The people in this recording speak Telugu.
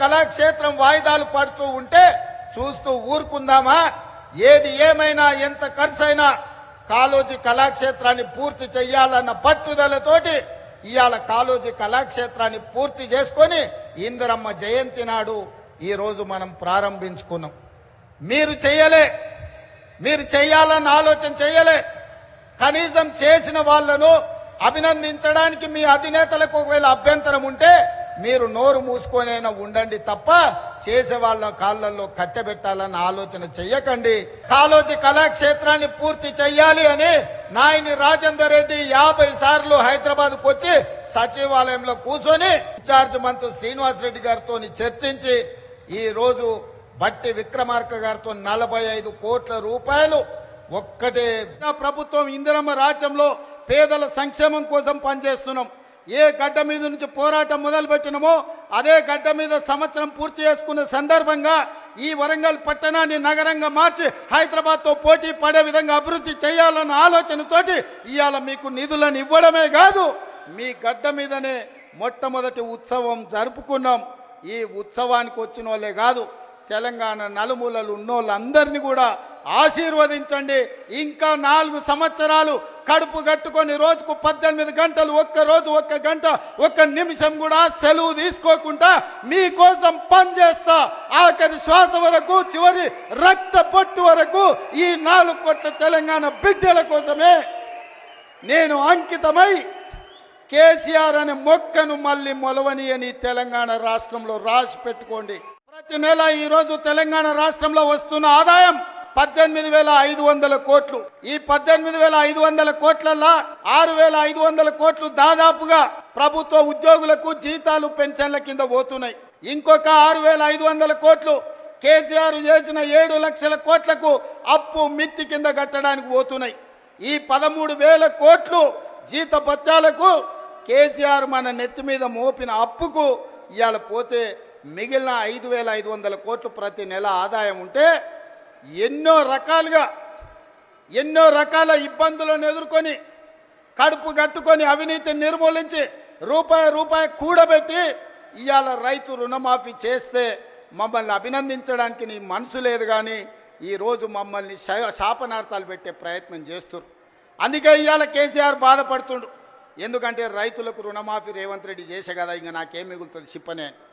కళాక్షేత్రం వాయిదాలు పడుతూ ఉంటే చూస్తూ ఊరుకుందామా? ఏది ఏమైనా ఎంత ఖర్చైనా కాలోజీ కళాక్షేత్రాన్ని పూర్తి చెయ్యాలన్న పట్టుదలతోటి ఇవాళ కాలోజీ కళాక్షేత్రాన్ని పూర్తి చేసుకొని ఇందిరమ్మ జయంతి నాడు ఈరోజు మనం ప్రారంభించుకున్నాం. మీరు చెయ్యలే. మీరు చెయ్యాలన్న ఆలోచన చెయ్యలే. కనీసం చేసిన వాళ్ళను అభినందించడానికి మీ అధినేతలకు ఒకవేళ అభ్యంతరం ఉంటే మీరు నోరు మూసుకొనైనా ఉండండి తప్ప చేసే వాళ్ళ కాళ్ళల్లో కట్టెబెట్టాలని ఆలోచన చెయ్యకండి. కాలోజీ కళాక్షేత్రాన్ని పూర్తి చెయ్యాలి అని నాయని రాజేందర్ రెడ్డి యాభై సార్లు హైదరాబాద్కు వచ్చి సచివాలయంలో కూర్చొని ఇన్ఛార్జ్ మంత్రి శ్రీనివాస్ రెడ్డి గారితో చర్చించి ఈ రోజు బట్టి విక్రమార్క గారితో నలభై ఐదు కోట్ల రూపాయలు ఒక్కటే. ప్రభుత్వం ఇందిరమ్మ రాజ్యంలో పేదల సంక్షేమం కోసం పనిచేస్తున్నాం. ఏ గడ్డ మీద నుంచి పోరాటం మొదలుపెట్టినమో అదే గడ్డ మీద సంవత్సరం పూర్తి చేసుకున్న సందర్భంగా ఈ వరంగల్ పట్టణాన్ని నగరంగా మార్చి హైదరాబాద్తో పోటీ పడే విధంగా అభివృద్ధి చేయాలన్న ఆలోచనతోటి ఇవాళ మీకు నిధులను ఇవ్వడమే కాదు మీ గడ్డ మీదనే మొట్టమొదటి ఉత్సవం జరుపుకున్నాం. ఈ ఉత్సవానికి వచ్చిన వాళ్ళే కాదు తెలంగాణ నలుమూలలు ఉన్నోళ్ళందరినీ కూడా ఆశీర్వదించండి. ఇంకా నాలుగు సంవత్సరాలు కడుపు కట్టుకొని రోజుకు పద్దెనిమిది గంటలు ఒక్క రోజు ఒక్క గంట ఒక్క నిమిషం కూడా సెలవు తీసుకోకుండా మీకోసం పనిచేస్తా ఆఖరి శ్వాస వరకు చివరి రక్త పొట్టు వరకు ఈ నాలుగు కోట్ల తెలంగాణ బిడ్డల కోసమే నేను అంకితమై కేసీఆర్ అనే మొక్కను మళ్ళీ మొలవని అని తెలంగాణ రాష్ట్రంలో రాసి పెట్టుకోండి. ప్రతి నెల ఈ రోజు తెలంగాణ రాష్ట్రంలో వస్తున్న ఆదాయం పద్దెనిమిది వేల ఐదు వందల కోట్లు. ఈ పద్దెనిమిది వేల ఐదు వందల కోట్లల్లో ఆరు వేల ఐదు వందల కోట్లు దాదాపుగా ప్రభుత్వ ఉద్యోగులకు జీతాలు పెన్షన్ల కింద పోతున్నాయి. ఇంకొక ఆరు వేల ఐదు వందల కోట్లు కేసీఆర్ చేసిన ఏడు లక్షల కోట్లకు అప్పు మిత్తి కింద కట్టడానికి పోతున్నాయి. ఈ పదమూడు వేల కోట్లు జీత భత్యాలకు కేసీఆర్ మన నెత్తి మీద మోపిన అప్పుకు ఇవాళ పోతే మిగిలిన ఐదు వేల ఐదు వందల కోట్లు ప్రతి నెల ఆదాయం ఉంటే ఎన్నో రకాలుగా ఎన్నో రకాల ఇబ్బందులను ఎదుర్కొని కడుపు కట్టుకొని అవినీతిని నిర్మూలించి రూపాయి రూపాయి కూడబెట్టి ఇవాళ రైతు రుణమాఫీ చేస్తే మమ్మల్ని అభినందించడానికి నీ మనసు లేదు కానీ ఈరోజు మమ్మల్ని శాపనార్థాలు పెట్టే ప్రయత్నం చేస్తున్నారు అందుకే ఇవాళ కేసీఆర్ బాధపడుతుండు. ఎందుకంటే రైతులకు రుణమాఫీ రేవంత్ రెడ్డి చేసే కదా ఇంకా నాకేం మిగులుతుంది చెప్పనే